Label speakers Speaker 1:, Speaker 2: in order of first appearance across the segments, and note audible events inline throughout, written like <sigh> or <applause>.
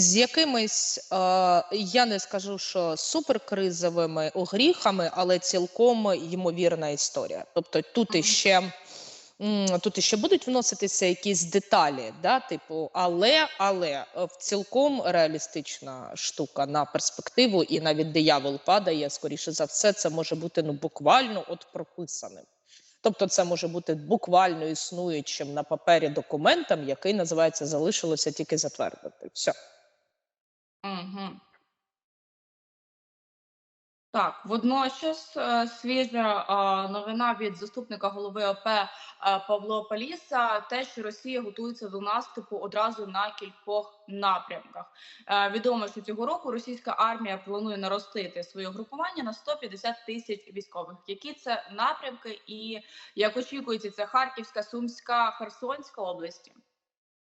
Speaker 1: З якимись, е, я не скажу, що суперкризовими огріхами, але цілком ймовірна історія. Тобто тут іще тут іще будуть вноситися якісь деталі, да, типу, але, але е, в цілком реалістична штука на перспективу, і навіть диявол падає, скоріше за все, це може бути ну буквально от прописаним. Тобто, це може бути буквально існуючим на папері документом, який називається залишилося тільки затвердити. Все.
Speaker 2: Мгм. Так, водночас е, свіжа новина від заступника голови ОП е, Павло Паліса, те, що Росія готується до наступу одразу на кількох напрямках. Е, Відомо, що цього року російська армія планує наростити своє групування на 150 тисяч військових. Які це напрямки, і як очікується, це Харківська, Сумська, Херсонська області?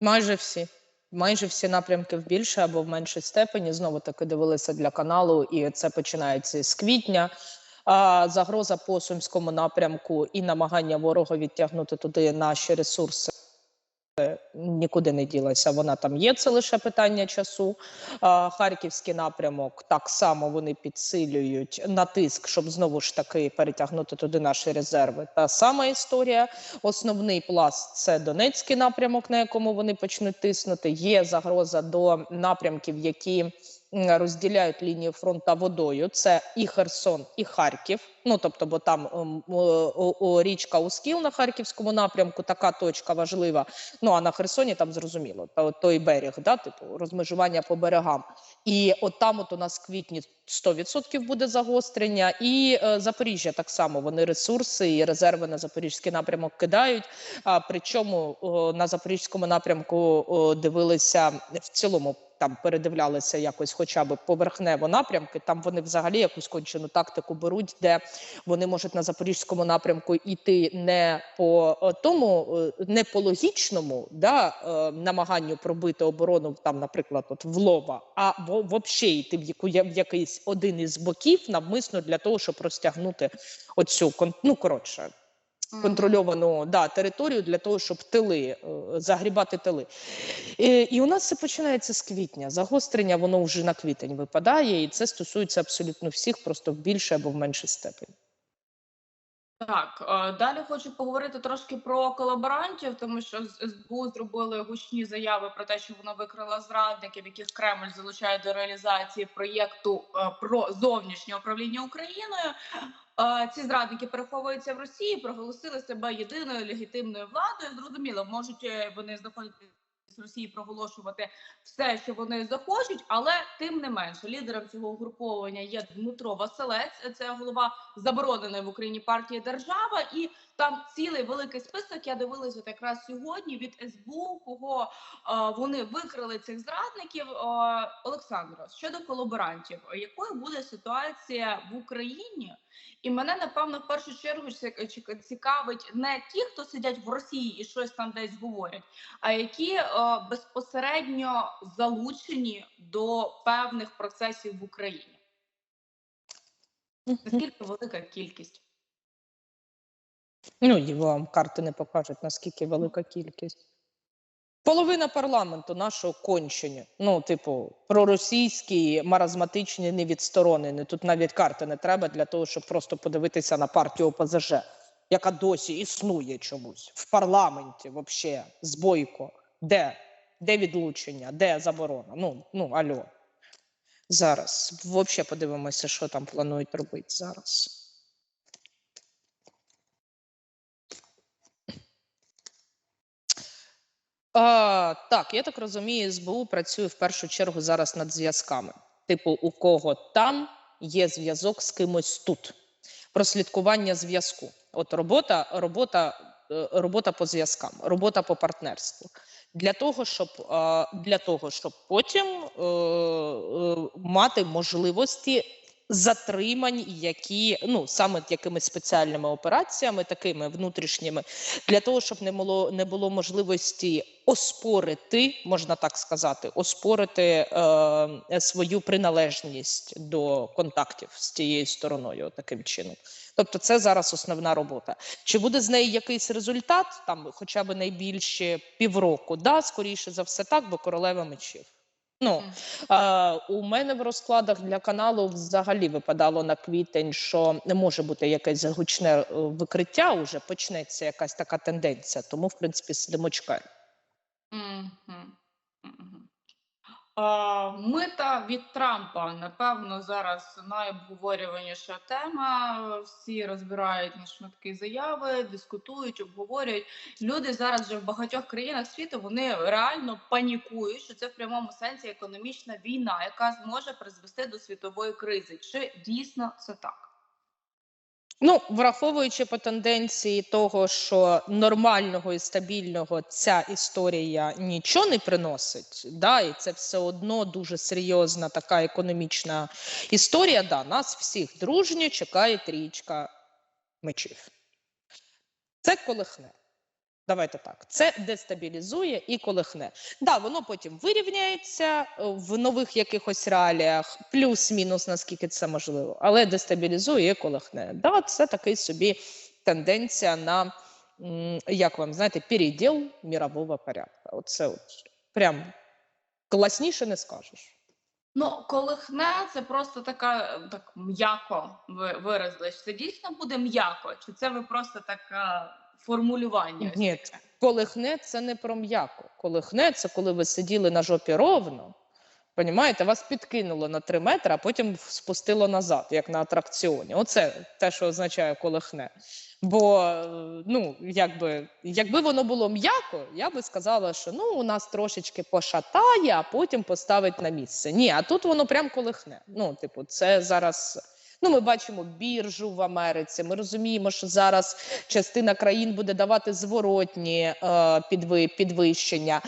Speaker 1: Майже всі. Майже всі напрямки в більше або в меншій степені. Знову таки дивилися для каналу, і це починається з квітня. А, загроза по сумському напрямку і намагання ворога відтягнути туди наші ресурси нікуди не ділася. Вона там є. Це лише питання часу. Харківський напрямок так само вони підсилюють натиск, щоб знову ж таки перетягнути туди наші резерви. Та сама історія. Основний пласт це Донецький напрямок, на якому вони почнуть тиснути. Є загроза до напрямків, які розділяють лінію фронту водою. Це і Херсон, і Харків. Ну тобто, бо там ем, о, о, о, річка Ускіл на харківському напрямку, така точка важлива. Ну а на Херсоні там зрозуміло, та той берег, да, типу розмежування по берегам. І от там, от у нас в квітні 100% буде загострення, і е, Запоріжжя так само вони ресурси і резерви на запорізький напрямок кидають. А причому о, на запорізькому напрямку о, дивилися в цілому. Там передивлялися якось, хоча б поверхнево напрямки. Там вони взагалі якусь кончену тактику беруть, де вони можуть на запорізькому напрямку йти не по е, тому, е, не по логічному да, е, намаганню пробити оборону там, наприклад, от в лоба, а взагалі йти в яку в якийсь один із боків навмисно для того, щоб розтягнути оцю ну, коротше. Контрольовану да, територію для того, щоб тили е, загрібати тили. І, і у нас це починається з квітня. Загострення воно вже на квітень випадає, і це стосується абсолютно всіх, просто в більшій або в меншій степені.
Speaker 2: Так, е, далі хочу поговорити трошки про колаборантів, тому що з СБУ зробили гучні заяви про те, що вона викрила зрадників, яких Кремль залучає до реалізації проєкту е, про зовнішнє управління Україною. Ці зрадники переховуються в Росії, проголосили себе єдиною легітимною владою. Зрозуміло, можуть е, вони знаходитися З Росії проголошувати все, що вони захочуть, але тим не менше лідером цього угруповання є Дмитро Василець. Це голова забороненої в Україні партії Держава, і там цілий великий список. Я дивилася от якраз сьогодні від СБУ, кого е, вони викрили цих зрадників. Е, Олександро, щодо колаборантів, якою буде ситуація в Україні? І мене напевно в першу чергу ці- ці- цікавить не ті, хто сидять в Росії і щось там десь говорять, а які е, безпосередньо залучені до певних процесів в Україні. Наскільки велика кількість?
Speaker 1: Ну, і вам карти не покажуть, наскільки велика кількість. Половина парламенту нашого кончені. Ну, типу, проросійські, маразматичні, невідсторонені. Тут навіть карти не треба для того, щоб просто подивитися на партію ОПЗЖ, яка досі існує чомусь в парламенті, взагалі, з Бойко. Де? Де відлучення? Де заборона? Ну, ну, альо. Зараз. Взагалі подивимося, що там планують робити зараз. А, так, я так розумію, СБУ працює в першу чергу зараз над зв'язками. Типу, у кого там є зв'язок з кимось тут. Прослідкування зв'язку. От робота, робота, е, робота по зв'язкам, робота по партнерству. Для того, щоб, для того, щоб потім е, е, мати можливості затримань, які ну саме якимись спеціальними операціями, такими внутрішніми, для того, щоб не було не було можливості оспорити, можна так сказати, оспорити е, свою приналежність до контактів з тією стороною, таким чином. Тобто, це зараз основна робота. Чи буде з неї якийсь результат, там хоча б найбільше півроку? Да, скоріше за все, так, бо королева мечів. Ну, е, у мене в розкладах для каналу взагалі випадало на квітень, що не може бути якесь гучне е, викриття, уже почнеться якась така тенденція. Тому, в принципі, сидимо чекаємо.
Speaker 2: Мита від Трампа, напевно, зараз найобговорюваніша тема. Всі розбирають на шматки заяви, дискутують, обговорюють. Люди зараз вже в багатьох країнах світу вони реально панікують, що це в прямому сенсі економічна війна, яка зможе призвести до світової кризи. Чи дійсно це так?
Speaker 1: Ну, враховуючи по тенденції того, що нормального і стабільного ця історія нічого не приносить, да, і це все одно дуже серйозна така економічна історія. Да, нас всіх дружньо чекає трічка мечів. Це колихне. Давайте так. Це дестабілізує і колихне. Да, воно потім вирівняється е, в нових якихось реаліях, плюс-мінус, наскільки це можливо, але дестабілізує і колихне. Да, це такий собі тенденція на, як вам знаєте, переділ мірового порядку. Оце от прям класніше не скажеш.
Speaker 2: Ну, колихне це просто така е, так м'яко ви виразили. Чи Це дійсно буде м'яко, чи це ви просто таке формулювання?
Speaker 1: Ні, колихне це не про м'яко. Колихне це коли ви сиділи на жопі ровно. Понімаєте, вас підкинуло на 3 метри, а потім спустило назад, як на атракціоні. Оце те, що означає колихне. Бо ну, якби, якби воно було м'яко, я би сказала, що ну, у нас трошечки пошатає, а потім поставить на місце. Ні, а тут воно прям колихне. Ну, типу, це зараз. Ну, ми бачимо біржу в Америці. Ми розуміємо, що зараз частина країн буде давати зворотні е, підви, підвищення.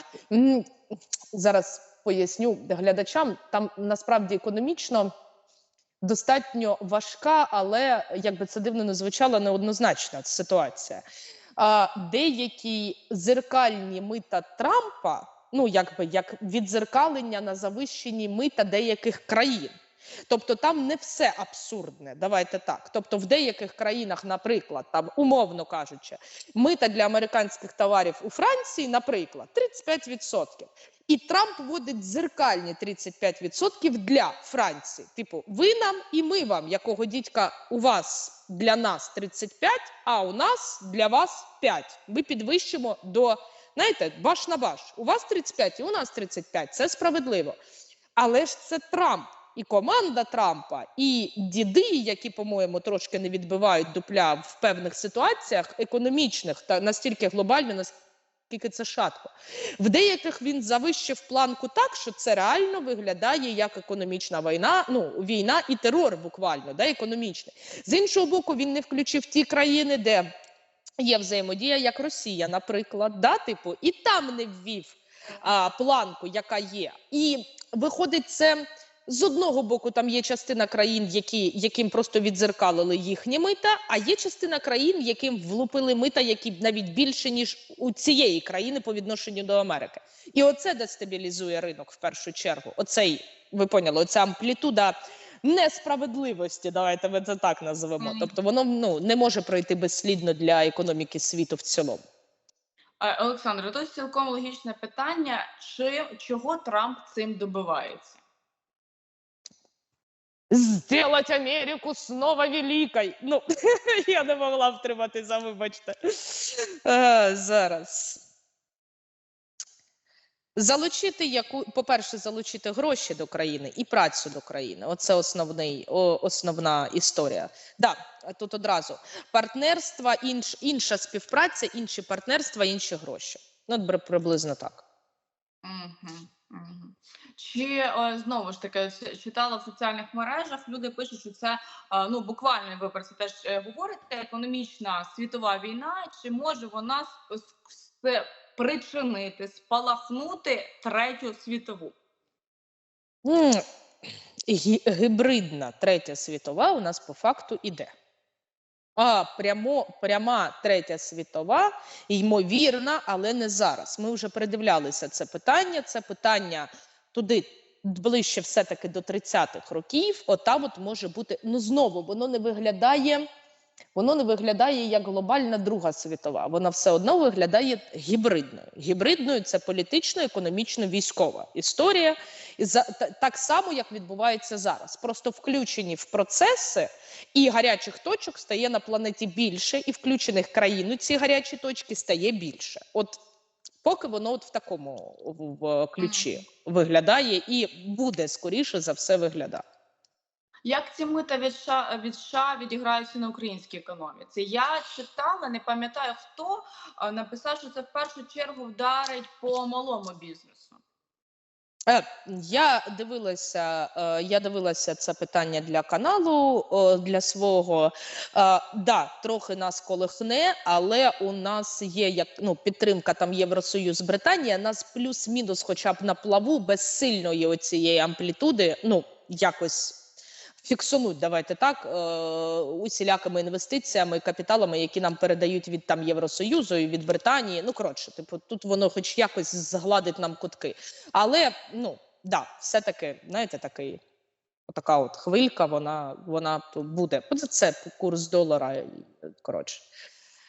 Speaker 1: Зараз поясню глядачам. Там насправді економічно достатньо важка, але як би це дивно не звучало, неоднозначна ситуація. А, деякі зеркальні мита Трампа, ну якби як відзеркалення на завищені мита деяких країн. Тобто там не все абсурдне. Давайте так. Тобто, в деяких країнах, наприклад, там умовно кажучи, мита для американських товарів у Франції, наприклад, 35%. І Трамп вводить дзеркальні 35% для Франції. Типу, ви нам і ми вам, якого дідька у вас для нас 35, а у нас для вас 5. Ми підвищимо до, знаєте, баш на баш. У вас 35 і у нас 35. Це справедливо. Але ж це Трамп. І команда Трампа, і діди, які, по-моєму, трошки не відбивають дупля в певних ситуаціях економічних та настільки глобально, наскільки це шатко. В деяких він завищив планку так, що це реально виглядає як економічна війна, ну війна і терор буквально, да, економічний. З іншого боку, він не включив ті країни, де є взаємодія, як Росія, наприклад, да, типу, і там не ввів а, планку, яка є. І виходить, це. З одного боку, там є частина країн, які, яким просто відзеркалили їхні мита, а є частина країн, яким влупили мита, які навіть більше ніж у цієї країни по відношенню до Америки. І оце дестабілізує ринок в першу чергу. Оцей ви поняли, оця амплітуда несправедливості. Давайте ми це так називемо. Тобто воно ну не може пройти безслідно для економіки світу в цілому.
Speaker 2: Олександре, тут цілком логічне питання: чи чого Трамп цим добивається?
Speaker 1: Сделать Америку снова великой. Ну, <laughs> я не могла втриматися, вибачте. Е, зараз. Залучити яку, по-перше, залучити гроші до країни і працю до країни. Оце основний, о, основна історія. Да, тут одразу партнерства, інш, інша співпраця, інші партнерства, інші гроші. Ну, приблизно так.
Speaker 2: Мгм, мгм. Чи е, знову ж таки читала в соціальних мережах? Люди пишуть, що це е, ну буквально ви про це теж говорите. Економічна світова війна. Чи може вона спричинити, спалахнути третю світову?
Speaker 1: Гі- Гібридна третя світова у нас по факту іде. А прямо, пряма третя світова, ймовірна, але не зараз. Ми вже передивлялися це питання. Це питання туди ближче, все-таки до 30-х років. От там от може бути, ну знову воно не виглядає воно не виглядає як глобальна Друга світова. Вона все одно виглядає гібридною. Гібридною це політично, економічно, військова історія. І за та- так само, як відбувається зараз. Просто включені в процеси, і гарячих точок стає на планеті більше, і включених країн у ці гарячі точки стає більше. От поки воно от в такому в, ключі виглядає і буде скоріше за все виглядати.
Speaker 2: Як ці мита від США, від США відіграються на українській економіці? Я читала, не пам'ятаю хто написав, що це в першу чергу вдарить по малому бізнесу.
Speaker 1: Е, Я дивилася, е, я дивилася це питання для каналу для свого. Е, Да, трохи нас колихне, але у нас є як ну підтримка там Євросоюз, Британія. Нас плюс-мінус, хоча б на плаву без сильної оцієї амплітуди. Ну якось фіксунуть, давайте так, е, усілякими інвестиціями, капіталами, які нам передають від там Євросоюзу і від Британії. Ну коротше, типу, тут воно хоч якось згладить нам кутки. Але ну да, все-таки, знаєте, такий. Така от хвилька, вона, вона буде. От Це курс долара. Коротше.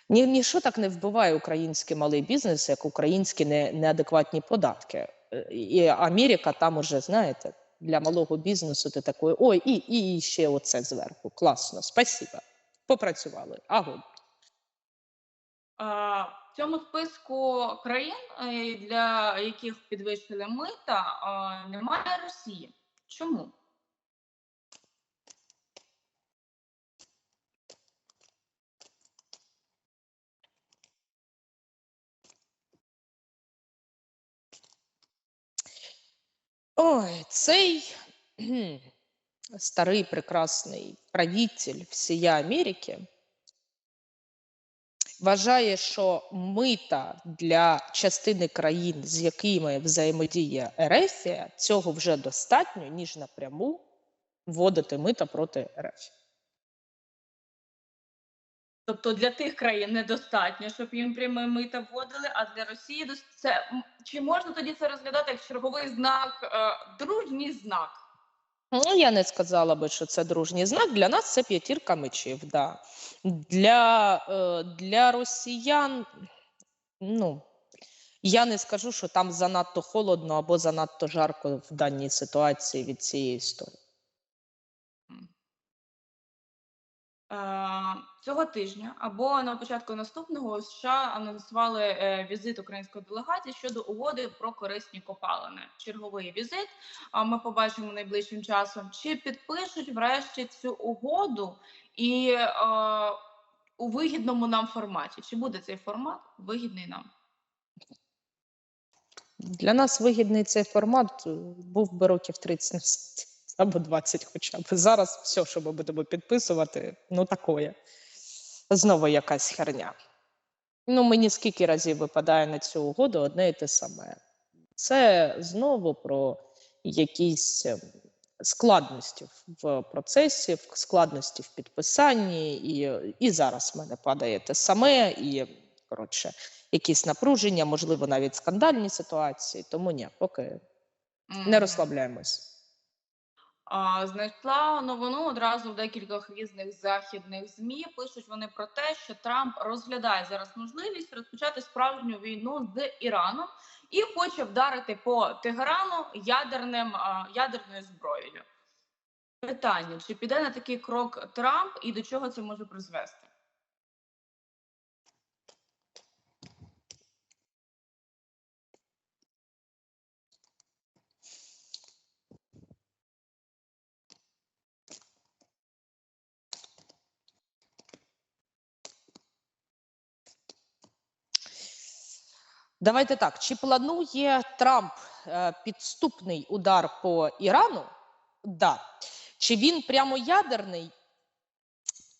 Speaker 1: Ні, ніщо так не вбиває український малий бізнес, як українські не, неадекватні податки. Е, І Америка там уже, знаєте, для малого бізнесу ти такої, ой, і, і, і ще оце зверху. Класно, спасіба. Попрацювали. Агонь.
Speaker 2: А, В цьому списку країн, е, для яких підвищили мита, немає Росії. Чому?
Speaker 1: Ой, цей <clears throat> старий прекрасний правитель всія Америки вважає, що мита для частини країн, з якими взаємодіє Ерефія, цього вже достатньо, ніж напряму вводити мита проти РФ.
Speaker 2: Тобто для тих країн недостатньо, щоб їм пряме мита вводили, а для Росії це чи можна тоді це розглядати як черговий знак, е, дружній знак?
Speaker 1: Ну, я не сказала би, що це дружній знак. Для нас це п'ятірка мечів. Да. Для, е, для росіян, ну, я не скажу, що там занадто холодно або занадто жарко в даній ситуації від цієї історії.
Speaker 2: Цього тижня або на початку наступного США анонсували е, візит української делегації щодо угоди про корисні копалини. Черговий візит. А ми побачимо найближчим часом, чи підпишуть врешті цю угоду і е, у вигідному нам форматі. Чи буде цей формат вигідний нам?
Speaker 1: Для нас вигідний цей формат е, був би років 30 назад, або 20 хоча б. Зараз все, що ми будемо підписувати, ну такое. Знову якась херня. Ну, мені скільки разів випадає на цю угоду одне і те саме. Це знову про якісь ем, складності в процесі, в складності в підписанні, і, і зараз в мене падає те саме, і коротше, якісь напруження, можливо, навіть скандальні ситуації. Тому ні, поки не розслабляємось.
Speaker 2: А, знайшла новину одразу в декількох різних західних змі. Пишуть вони про те, що Трамп розглядає зараз можливість розпочати справжню війну з Іраном і хоче вдарити по Тегерану ядерним а, ядерною зброєю. Питання: чи піде на такий крок Трамп і до чого це може призвести?
Speaker 1: Давайте так: чи планує Трамп е, підступний удар по Ірану? Да. Чи він прямо ядерний?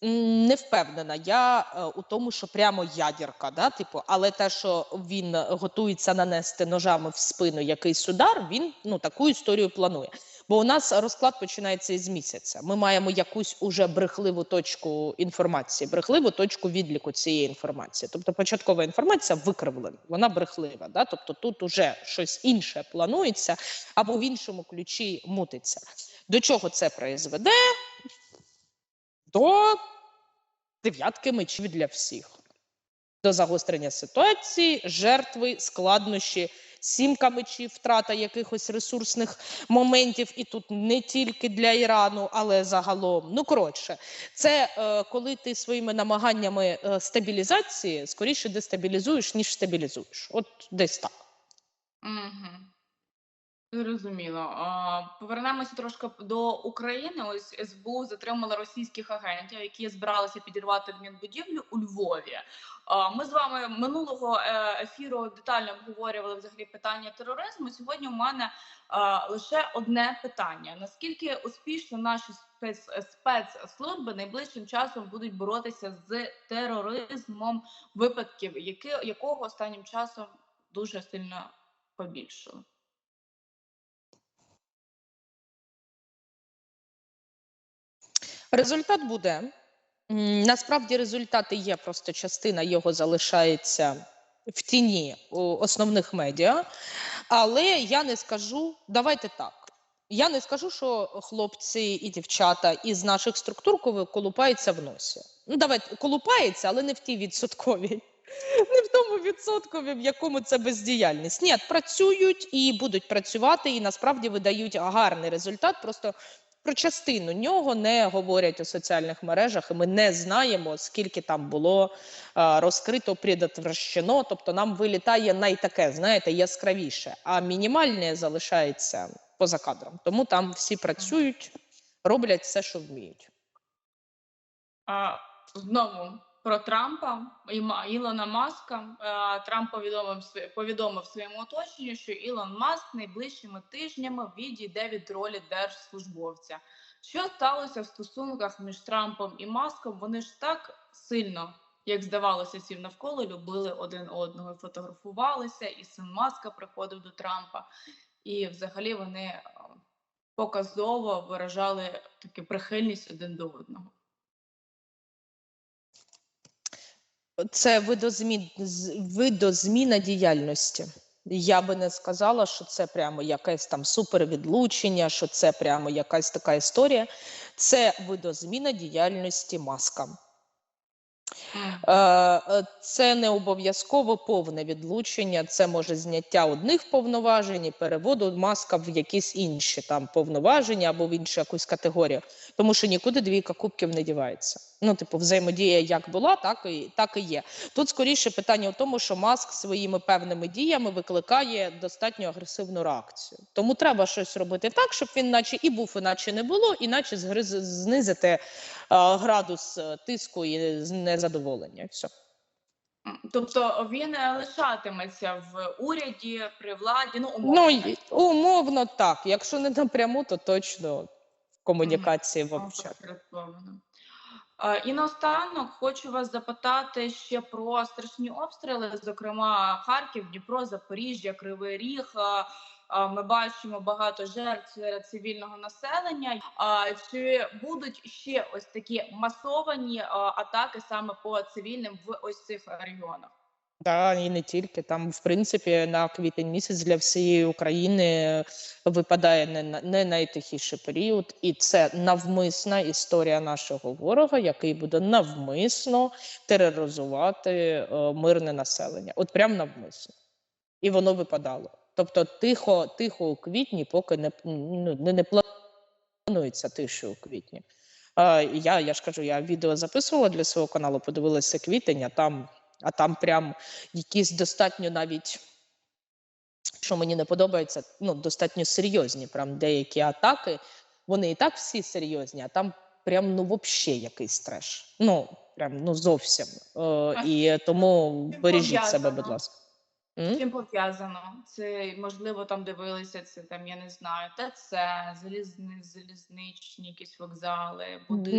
Speaker 1: Не впевнена я е, у тому, що прямо ядерка, да, типу, але те, що він готується нанести ножами в спину якийсь удар, він ну таку історію планує. Бо у нас розклад починається із місяця. Ми маємо якусь уже брехливу точку інформації, брехливу точку відліку цієї інформації. Тобто початкова інформація викривлена, вона брехлива. Да? Тобто тут уже щось інше планується або в іншому ключі мутиться. До чого це призведе? До дев'ятки мечів для всіх. До загострення ситуації, жертви, складнощі, сімка мечів, втрата якихось ресурсних моментів, і тут не тільки для Ірану, але загалом. Ну коротше, це е, коли ти своїми намаганнями е, стабілізації скоріше дестабілізуєш, ніж стабілізуєш. От десь так.
Speaker 2: Угу. Зрозуміло. Повернемося трошки до України. Ось СБУ затримала російських агентів, які збиралися підірвати адмінбудівлю у Львові. Ми з вами минулого е, ефіру детально обговорювали взагалі питання тероризму. Сьогодні у мене лише одне питання: наскільки успішно наші спец, спецслужби найближчим часом будуть боротися з тероризмом випадків, які, якого останнім часом дуже сильно побільшало?
Speaker 1: Результат буде. Насправді результати є, просто частина його залишається в тіні основних медіа. Але я не скажу, давайте так. Я не скажу, що хлопці і дівчата із наших структур колупаються в носі. Ну, давайте колупаються, але не в тій відсотковій. Не в тому відсоткові, в якому це бездіяльність. Ні, працюють і будуть працювати, і насправді видають гарний результат. Просто про частину нього не говорять у соціальних мережах, і ми не знаємо, скільки там було а, розкрито, предотвращено. Тобто нам вилітає найтаке, знаєте, яскравіше, а мінімальне залишається поза кадром. Тому там всі працюють, роблять все, що вміють.
Speaker 2: А, знову про Трампа і Ілона Маска. Трамп повідомив повідомив своєму оточенню, що Ілон Маск найближчими тижнями відійде від ролі держслужбовця. Що сталося в стосунках між Трампом і Маском? Вони ж так сильно, як здавалося, всім навколо любили один одного, фотографувалися, і син Маска приходив до Трампа. І взагалі вони е, показово виражали таку прихильність один до одного.
Speaker 1: Це видозмін, видозміна діяльності. Я би не сказала, що це прямо якесь там супервідлучення, що це прямо якась така історія. Це видозміна діяльності маска. Е, е, Це не обов'язково повне відлучення, це може зняття одних повноважень і переводу маска в якісь інші там повноваження або в іншу якусь категорію. Тому що нікуди двійка кубків не дівається. Ну, типу, взаємодія як була, так і так і є. Тут скоріше питання в тому, що маск своїми певними діями викликає достатньо агресивну реакцію. Тому треба щось робити так, щоб він, наче і був, іначе не було, іначе згриз, знизити е, градус е, тиску і незадоволення. Все.
Speaker 2: Тобто він е, лишатиметься в уряді при владі. Ну,
Speaker 1: Ну,
Speaker 2: умовно.
Speaker 1: й- умовно так. Якщо не напряму, то точно комунікації.
Speaker 2: Е, І наостанок хочу вас запитати ще про страшні обстріли, зокрема Харків, Дніпро, Запоріжжя, Кривий Ріг. Ми бачимо багато жертв серед цивільного населення. А чи будуть ще ось такі масовані атаки саме по цивільним в ось цих регіонах?
Speaker 1: Та і не тільки там, в принципі, на квітень місяць для всієї України випадає не, не найтихіший період, і це навмисна історія нашого ворога, який буде навмисно тероризувати е, мирне населення. От прям навмисно. І воно випадало. Тобто, тихо, тихо у квітні, поки не, ну, не, не планується тише у квітні. Е, я, я ж кажу, я відео записувала для свого каналу, подивилася квітень, а там, а там прям якісь достатньо навіть, що мені не подобається, ну, достатньо серйозні прям деякі атаки. Вони і так всі серйозні, а там прям ну взагалі якийсь треш. Ну, прям ну зовсім. Е, і тому бережіть себе, будь ласка.
Speaker 2: З чим пов'язано? Це можливо там дивилися це там, я не знаю, ТЦ, залізни, залізничні якісь вокзали, будинки.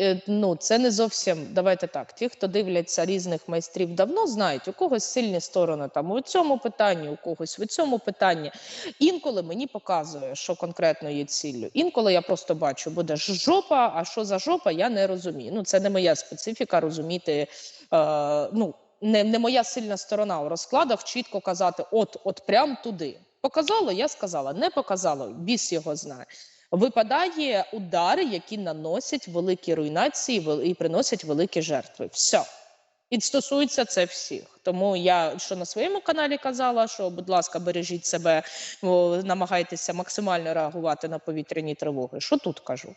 Speaker 1: е, Ну, це не зовсім. Давайте так. Ті, хто дивляться різних майстрів, давно знають, у когось сильні сторони там у цьому питанні, у когось в цьому питанні. Інколи мені показує, що конкретно є ціллю. Інколи я просто бачу, буде жопа, а що за жопа, я не розумію. Ну, це не моя специфіка розуміти. Е, ну, не, не моя сильна сторона у розкладах чітко казати: от, от прям туди. Показало, я сказала, не показало, біс його знає. Випадає удари, які наносять великі руйнації і приносять великі жертви. Все. І стосується це всіх. Тому я що на своєму каналі казала, що, будь ласка, бережіть себе, намагайтеся максимально реагувати на повітряні тривоги. Що тут кажу?